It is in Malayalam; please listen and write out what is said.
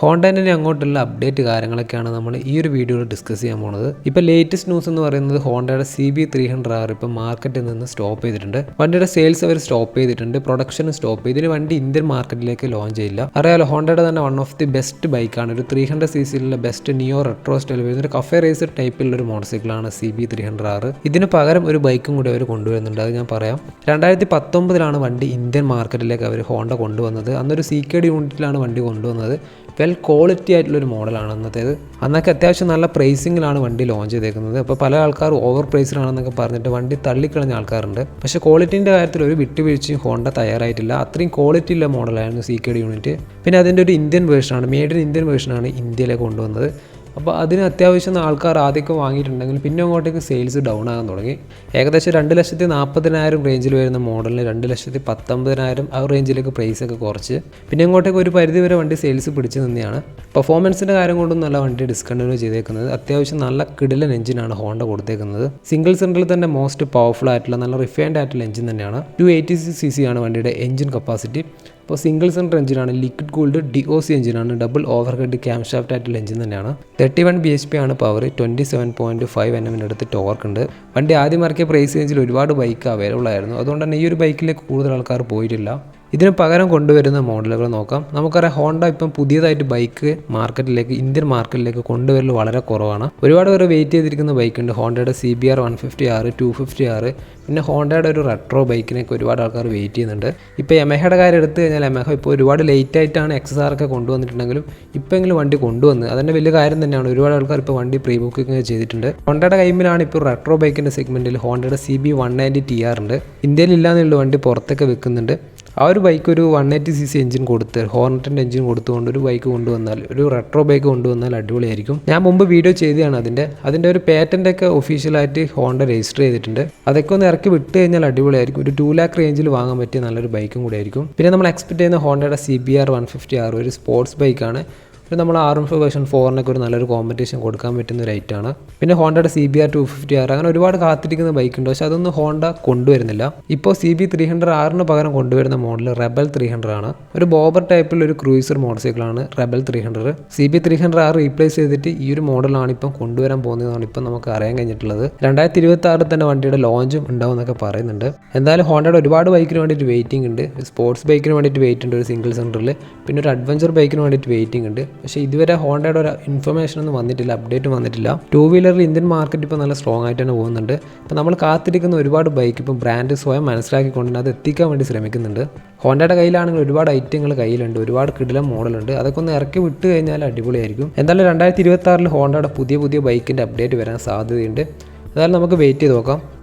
ഹോണ്ടേന്റെ അങ്ങോട്ടുള്ള അപ്ഡേറ്റ് കാര്യങ്ങളൊക്കെയാണ് നമ്മൾ ഈ ഒരു വീഡിയോയിൽ ഡിസ്കസ് ചെയ്യാൻ പോകുന്നത് ഇപ്പോൾ ലേറ്റസ്റ്റ് ന്യൂസ് എന്ന് പറയുന്നത് ഹോണ്ടയുടെ C B three hundred R ഇപ്പോൾ മാർക്കറ്റിൽ നിന്ന് സ്റ്റോപ്പ് ചെയ്തിട്ടുണ്ട്. വണ്ടിയുടെ സെയിൽസ് അവർ സ്റ്റോപ്പ് ചെയ്തിട്ടുണ്ട്. പ്രൊഡക്ഷൻ സ്റ്റോപ്പ് ചെയ്ത്. ഇതിന് വണ്ടി ഇന്ത്യൻ മാർക്കറ്റിലേക്ക് ലോഞ്ച് ചെയ്യില്ല. അറിയാലോ ഹോണ്ടയുടെ തന്നെ വൺ ഓഫ് ദി ബെസ്റ്റ് ബൈക്കാണ് ഒരു ത്രീ ഹൺഡ്രഡ് സി സിയിലുള്ള ബെസ്റ്റ് നിയോ റെട്രോ സ്റ്റൈൽ വരുന്ന ഒരു കഫേ റേസർ ടൈപ്പിലുള്ള ഒരു മോട്ടോർ സൈക്കിളാണ് സി ബി ത്രീ ഹൺഡ്രഡ് ആറ് ഇതിന് പകരം ഒരു ബൈക്കും കൂടി അവർ കൊണ്ടുവരുന്നുണ്ട്. അത് ഞാൻ പറയാം. രണ്ടായിരത്തി പത്തൊമ്പതിലാണ് വണ്ടി ഇന്ത്യൻ മാർക്കറ്റിലേക്ക് അവർ ഹോണ്ട കൊണ്ടുവന്നത്. അന്നൊരു സി കെ ഡി യൂണിറ്റിലാണ് വണ്ടി കൊണ്ടുവന്നത്. വെൽ ക്വാളിറ്റി ആയിട്ടുള്ളൊരു മോഡലാണ് അന്നത്തേത്. അന്നൊക്കെ അത്യാവശ്യം നല്ല പ്രൈസിങ്ങിലാണ് വണ്ടി ലോഞ്ച് ചെയ്തേക്കുന്നത്. അപ്പോൾ പല ആൾക്കാർ ഓവർ പ്രൈസിലാണെന്നൊക്കെ പറഞ്ഞിട്ട് വണ്ടി തള്ളിക്കളഞ്ഞ ആൾക്കാരുണ്ട്. പക്ഷേ ക്വാളിറ്റീന്റെ കാര്യത്തിൽ ഒരു വിട്ടുവീഴ്ചയും ഹോണ്ട തയ്യാറായിട്ടില്ല. അത്രയും ക്വാളിറ്റി ഉള്ള മോഡലായിരുന്നു സി കെ ഡി യൂണിറ്റ്. പിന്നെ അതിന്റെ ഒരു ഇന്ത്യൻ വേർഷനാണ് മേഡ് ഇൻ ഇന്ത്യൻ വേർഷനാണ് ഇന്ത്യയിലേക്ക് കൊണ്ടുവന്നത്. അപ്പോൾ അതിന് അത്യാവശ്യം ആൾക്കാർ ആദ്യമൊക്കെ വാങ്ങിയിട്ടുണ്ടെങ്കിൽ പിന്നെ അങ്ങോട്ടേക്ക് സെയിൽസ് ഡൗൺ ആകാൻ തുടങ്ങി. ഏകദേശം രണ്ട് ലക്ഷത്തി നാൽപ്പതിനായിരം റേഞ്ചിൽ വരുന്ന മോഡലിന് രണ്ട് ലക്ഷത്തി പത്തൊമ്പതിനായിരം ആ റേഞ്ചിലേക്ക് പ്രൈസ് ഒക്കെ കുറച്ച്. പിന്നെ അങ്ങോട്ടേക്ക് ഒരു പരിധി വരെ വണ്ടി സെയിൽസ് പിടിച്ചു നിന്നെയാണ് പെർഫോമൻസിന്റെ കാര്യം കൊണ്ടും നല്ല വണ്ടി ഡിസ്കണ്ടിന്യൂ ചെയ്തേക്കുന്നത്. അത്യാവശ്യം നല്ല കിടിലൻ എഞ്ചിനാണ് ഹോണ്ട കൊടുത്തേക്കുന്നത്. സിംഗിൾ സിലിണ്ടറിൽ തന്നെ മോസ്റ്റ് പവർഫുൾ ആയിട്ടുള്ള നല്ല റിഫൈൻഡ് ആയിട്ടുള്ള എഞ്ചിൻ തന്നെയാണ്. ടു എയ്റ്റി സി സി ആണ് വണ്ടിയുടെ എഞ്ചിൻ കപ്പാസിറ്റി അപ്പോൾ സിംഗിൾ സെന്റർ എഞ്ചിനാണ് liquid cooled D O C എഞ്ചിനാണ് double overhead camshaft ആയിട്ടുള്ള എഞ്ചിൻ തന്നെയാണ്. Thirty one B H P ആണ് power twenty seven point five N എമ്മിന്റെ അടുത്ത് ടോർക്ക് ഉണ്ട്. വണ്ടി ആദ്യം ഇറക്കിയ പ്രൈസ് റേഞ്ചിൽ ഒരുപാട് ബൈക്ക് അവൈലബിൾ ആയിരുന്നു. അതുകൊണ്ട് തന്നെ ഈ ഒരു ബൈക്കിലേക്ക് കൂടുതൽ ആൾക്കാർ പോയിട്ടില്ല. ഇതിന് പകരം കൊണ്ടുവരുന്ന മോഡലുകൾ നോക്കാം. നമുക്കറിയാം ഹോണ്ട ഇപ്പം പുതിയതായിട്ട് ബൈക്ക് മാർക്കറ്റിലേക്ക് ഇന്ത്യൻ മാർക്കറ്റിലേക്ക് കൊണ്ടുവരൽ വളരെ കുറവാണ്. ഒരുപാട് പേര് വെയിറ്റ് ചെയ്തിരിക്കുന്ന ബൈക്കുണ്ട്. ഹോണ്ടയുടെ C B R one fifty R two fifty R പിന്നെ ഹോണ്ടയുടെ ഒരു റെട്രോ ബൈക്കിനൊക്കെ ഒരുപാട് ആൾക്കാർ വെയിറ്റ് ചെയ്യുന്നുണ്ട്. ഇപ്പോൾ എമഹയുടെ കാര്യം എടുത്തു കഴിഞ്ഞാൽ എമഹ ഇപ്പോൾ ഒരുപാട് ലേറ്റ് ആയിട്ടാണ് എക്സസ് ആർ ഒക്കെ കൊണ്ടുവന്നിട്ടുണ്ടെങ്കിലും ഇപ്പോഴെങ്കിലും വണ്ടി കൊണ്ടുവന്ന് അതിന്റെ വലിയ കാര്യം തന്നെയാണ്. ഒരുപാട് ആൾക്കാർ ഇപ്പോൾ വണ്ടി പ്രീ ബുക്കിംഗ് ചെയ്തിട്ടുണ്ട്. ഹോണ്ടയുടെ കൈമിലാണ് ഇപ്പോൾ റെട്രോ ബൈക്കിന്റെ സെഗ്മെന്റിൽ ഹോണ്ടയുടെ C B one ninety T R ഉണ്ട്. ഇന്ത്യയിൽ ഇല്ലാന്നുള്ള വണ്ടി പുറത്തൊക്കെ വെക്കുന്നുണ്ട്. ആ ഒരു ബൈക്ക് ഒരു one eighty C C engine കൊടുത്ത് ഹോർണറ്റിന്റെ എഞ്ചിൻ കൊടുത്തുകൊണ്ട് ഒരു ബൈക്ക് കൊണ്ടുവന്നാൽ ഒരു റെട്രോ ബൈക്ക് കൊണ്ടുവന്നാൽ അടിപൊളിയായിരിക്കും. ഞാൻ മുമ്പ് വീഡിയോ ചെയ്തതാണ് അതിന്റെ. അതിന്റെ ഒരു പേറ്റന്റ് ഒക്കെ ഒഫീഷ്യലായിട്ട് ഹോണ്ട രജിസ്റ്റർ ചെയ്തിട്ടുണ്ട്. അതൊക്കെ ഒന്ന് ഇറക്കി വിട്ട് കഴിഞ്ഞാൽ അടിപൊളിയായിരിക്കും. ഒരു ടു ലാക്ക് റേഞ്ചിൽ വാങ്ങാൻ പറ്റിയ നല്ലൊരു ബൈക്കും കൂടെ ആയിരിക്കും പിന്നെ നമ്മൾ എക്സ്പെക്ട് ചെയ്യുന്ന ഹോണ്ടയുടെ C B R one fifty R ഒരു സ്പോർട്സ് ബൈക്കാണ് പിന്നെ നമ്മൾ ആർ എം ഫൈവ് വേർഷൻ ഫോറിനൊക്കെ ഒരു നല്ലൊരു കോമ്പറ്റീഷൻ കൊടുക്കാൻ പറ്റുന്ന ഒരു ഐറ്റാണ് പിന്നെ ഹോണ്ടയുടെ C B R two fifty R അങ്ങനെ ഒരുപാട് കാത്തിരിക്കുന്ന ബൈക്ക് ഉണ്ട്. പക്ഷെ അതൊന്നും ഹോണ്ട കൊണ്ടുവരുന്നില്ല. ഇപ്പോൾ സി ബി ത്രീ ഹൺഡ്രഡ് ആറിന് പകരം കൊണ്ടുവരുന്ന മോഡൽ റെബൽ ത്രീ ഹൺഡ്രഡ് ആണ്. ഒരു ബോബർ ടൈപ്പിലുള്ള ഒരു ക്രൂയിസർ മോട്ടോർ സൈക്കിളാണ് Rebel three hundred C B three hundred R replace ചെയ്തിട്ട് ഈ ഒരു മോഡലാണ് ഇപ്പം കൊണ്ടുവരാൻ പോകുന്നതെന്നാണ് ഇപ്പം നമുക്ക് അറിയാൻ കഴിഞ്ഞിട്ടുള്ളത്. രണ്ടായിരത്തി ഇരുപത്തി ആറിൽ തന്നെ വണ്ടിയുടെ ലോഞ്ചും ഉണ്ടാവും എന്നൊക്കെ പറയുന്നുണ്ട്. എന്തായാലും ഹോണ്ടയുടെ ഒരുപാട് ബൈക്കിന് വേണ്ടിയിട്ട് വെയിറ്റിംഗ് ഉണ്ട്. സ്പോർട്സ് ബൈക്കിന് വേണ്ടിയിട്ട് വെയിറ്റ് ഉണ്ട് ഒരു സിംഗിൾ സെന്ററിൽ പിന്നെ ഒരു അഡ്വഞ്ചർ ബൈക്കിന് വേണ്ടിയിട്ട് വെയിറ്റിംഗ് ഉണ്ട്. പക്ഷേ ഇതുവരെ ഹോണ്ടയുടെ ഒരു ഇൻഫർമേഷൻ ഒന്നും വന്നിട്ടില്ല അപ്ഡേറ്റ് വന്നിട്ടില്ല. ടു വീലറിൽ ഇന്ത്യൻ മാർക്കറ്റ് ഇപ്പോൾ നല്ല സ്ട്രോങ് ആയിട്ട് തന്നെ പോകുന്നുണ്ട്. ഇപ്പോൾ നമ്മൾ കാത്തിരിക്കുന്ന ഒരുപാട് ബൈക്ക് ഇപ്പോൾ ബ്രാൻഡ് സ്വയം മനസ്സിലാക്കിക്കൊണ്ട് അത് എത്തിക്കാൻ വേണ്ടി ശ്രമിക്കുന്നുണ്ട്. ഹോണ്ടയുടെ കയ്യിലാണെങ്കിൽ ഒരുപാട് ഐറ്റങ്ങൾ കയ്യിലുണ്ട് ഒരുപാട് കിടിലം മോഡലുണ്ട് അതൊക്കെ ഒന്ന് ഇറക്കി വിട്ട് കഴിഞ്ഞാൽ അടിപൊളിയായിരിക്കും. എന്തായാലും രണ്ടായിരത്തി ഇരുപത്തി ആറിൽ ഹോണ്ടയുടെ പുതിയ പുതിയ ബൈക്കിന്റെ അപ്ഡേറ്റ് വരാൻ സാധ്യതയുണ്ട്. അതായത് നമുക്ക് വെയിറ്റ് ചെയ്ത് നോക്കാം.